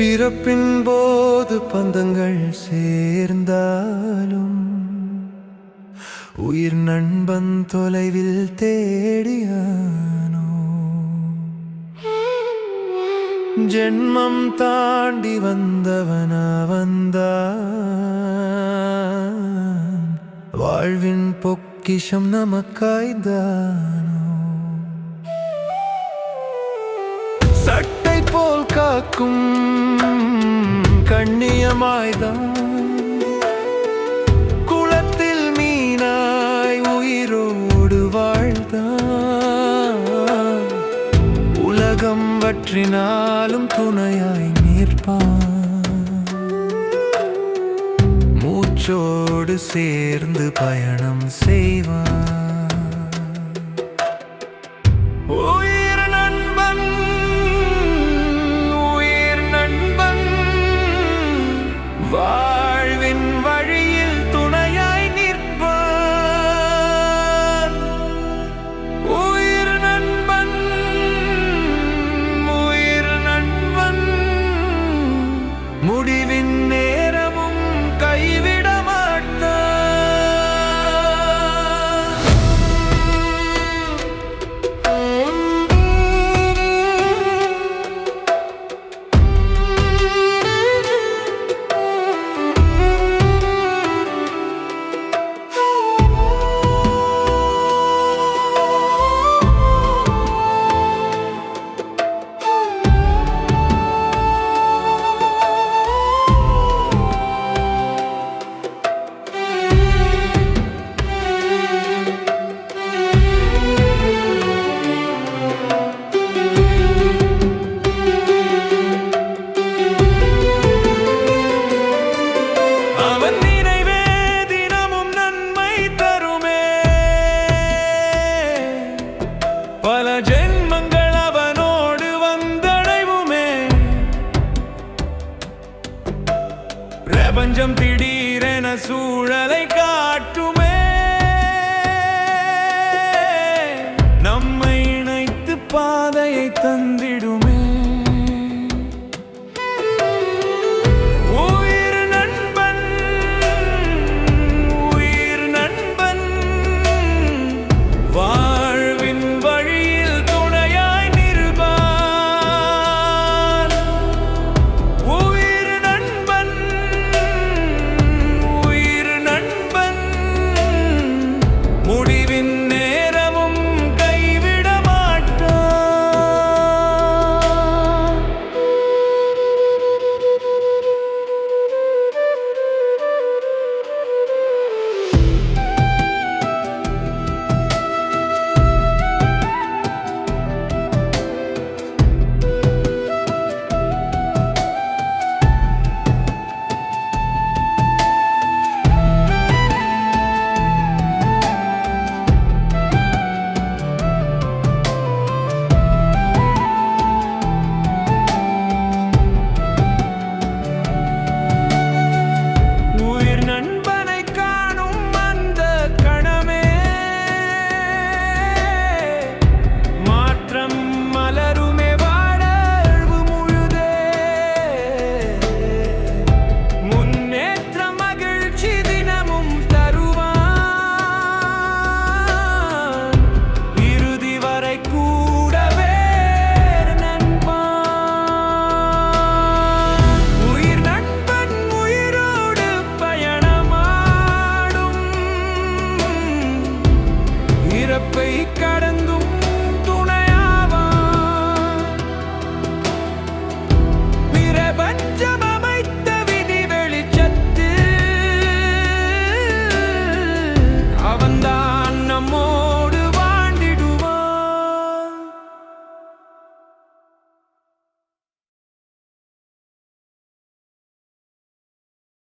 பிறப்பின் போது பந்தங்கள் சேர்ந்தாலும் உயிர் நண்பன் தொலைவில் தேடியானோ. ஜென்மம் தாண்டி வந்தவனா வந்தான். வாழ்வின் பொக்கிஷம் நமக்காய்தானோ சட்டை போல் காக்கும் கண்ணியமாய்தான் குளத்தில் மீனாய் உயிரோடு வாழ்ந்தான். உலகம் வற்றினாலும் துணையாய் நிற்பான். மூச்சோடு சேர்ந்து பயணம் செய்வான். முடிவின் பிரபஞ்சம் திடீரென சூழலை காட்டுமே. நம்மை இணைத்து பாதையை தந்தி